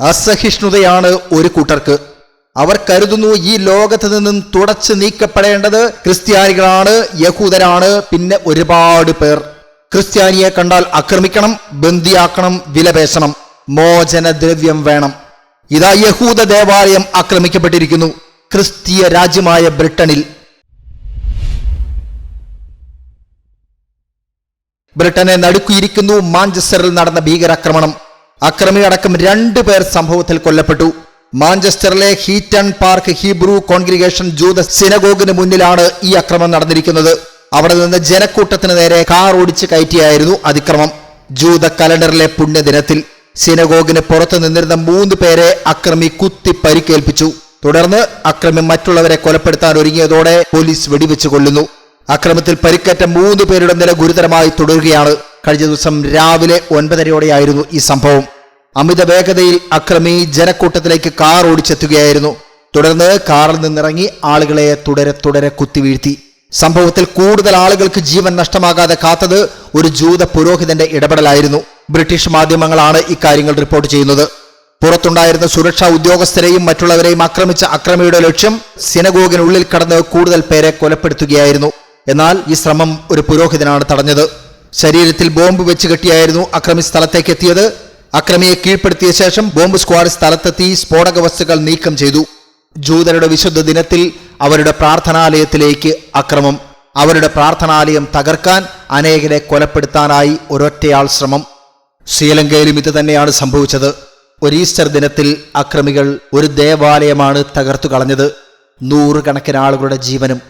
അസഹിഷ്ണുതയാണ് ഒരു കൂട്ടർക്ക്. അവർ കരുതുന്നു ഈ ലോകത്ത് നിന്നും തുടച്ചു നീക്കപ്പെടേണ്ടത് ക്രിസ്ത്യാനികളാണ് യഹൂദരാണ് പിന്നെ ഒരുപാട് പേർ. ക്രിസ്ത്യാനിയെ കണ്ടാൽ ആക്രമിക്കണം ബന്ദിയാക്കണം വിലപേശണം മോചനദ്രവ്യം വേണം. ഇതാ യഹൂദ ദേവാലയം ആക്രമിക്കപ്പെട്ടിരിക്കുന്നു ക്രിസ്തീയ രാജ്യമായ ബ്രിട്ടനിൽ. ബ്രിട്ടനെ നടുക്കിയിരിക്കുന്നു മാഞ്ചസ്റ്ററിൽ നടന്ന ഭീകരാക്രമണം. അക്രമിയടക്കം രണ്ടു പേർ സംഭവത്തിൽ കൊല്ലപ്പെട്ടു. മാഞ്ചസ്റ്ററിലെ ഹീറ്റൺ പാർക്ക് ഹീബ്രു കോൺഗ്രിഗേഷൻ ജൂത സിനഗോഗിന് മുന്നിലാണ് ഈ അക്രമം നടന്നിരിക്കുന്നത്. അവിടെ നിന്ന് ജനക്കൂട്ടത്തിന് നേരെ കാർ ഓടിച്ച് കയറ്റിയായിരുന്നു അതിക്രമം. ജൂത കലണ്ടറിലെ പുണ്യദിനത്തിൽ സിനഗോഗിന് പുറത്തു നിന്നിരുന്ന മൂന്ന് പേരെ അക്രമി കുത്തി പരിക്കേൽപ്പിച്ചു തുടർന്ന് അക്രമി മറ്റുള്ളവരെ കൊലപ്പെടുത്താൻ ഒരുങ്ങിയതോടെ പോലീസ് വെടിവെച്ച് കൊല്ലുന്നു. അക്രമത്തിൽ പരിക്കേറ്റ മൂന്ന് പേരുടെ നില ഗുരുതരമായി തുടരുകയാണ്. കഴിഞ്ഞ ദിവസം രാവിലെ ഒൻപതരയോടെയായിരുന്നു ഈ സംഭവം. അമിത വേഗതയിൽ അക്രമി ജനക്കൂട്ടത്തിലേക്ക് കാർ ഓടിച്ചെത്തുകയായിരുന്നു. തുടർന്ന് കാറിൽ നിന്നിറങ്ങി ആളുകളെ തുടരെ തുടരെ കുത്തിവീഴ്ത്തി സംഭവത്തിൽ കൂടുതൽ ആളുകൾക്ക് ജീവൻ നഷ്ടമാകാതെ കാത്തത് ഒരു ജൂത പുരോഹിതന്റെ ഇടപെടലായിരുന്നു. ബ്രിട്ടീഷ് മാധ്യമങ്ങളാണ് ഇക്കാര്യങ്ങൾ റിപ്പോർട്ട് ചെയ്യുന്നത്. പുറത്തുണ്ടായിരുന്ന സുരക്ഷാ ഉദ്യോഗസ്ഥരെയും മറ്റുള്ളവരെയും ആക്രമിച്ച അക്രമിയുടെ ലക്ഷ്യം സിനഗോഗിനുള്ളിൽ കടന്ന് കൂടുതൽ പേരെ കൊലപ്പെടുത്തുകയായിരുന്നു. എന്നാൽ ഈ ശ്രമം ഒരു പുരോഹിതനാണ് തടഞ്ഞത്. ശരീരത്തിൽ ബോംബ് വെച്ച് കെട്ടിയായിരുന്നു അക്രമി സ്ഥലത്തേക്ക് എത്തിയത്. അക്രമിയെ കീഴ്പ്പെടുത്തിയ ശേഷം ബോംബ് സ്ക്വാഡ് സ്ഥലത്തെത്തി സ്ഫോടക വസ്തുക്കൾ നീക്കം ചെയ്തു. ജൂതരുടെ വിശുദ്ധ ദിനത്തിൽ അവരുടെ പ്രാർത്ഥനാലയത്തിലേക്ക് അക്രമം. അവരുടെ പ്രാർത്ഥനാലയം തകർക്കാൻ അനേകരെ കൊലപ്പെടുത്താനായി ഒരൊറ്റയാൾ ശ്രമം. ശ്രീലങ്കയിലും ഇത് തന്നെയാണ് സംഭവിച്ചത്. ഒരു ഈസ്റ്റർ ദിനത്തിൽ അക്രമികൾ ഒരു ദേവാലയമാണ് തകർത്തു കളഞ്ഞത്. നൂറുകണക്കിന് ആളുകളുടെ ജീവനും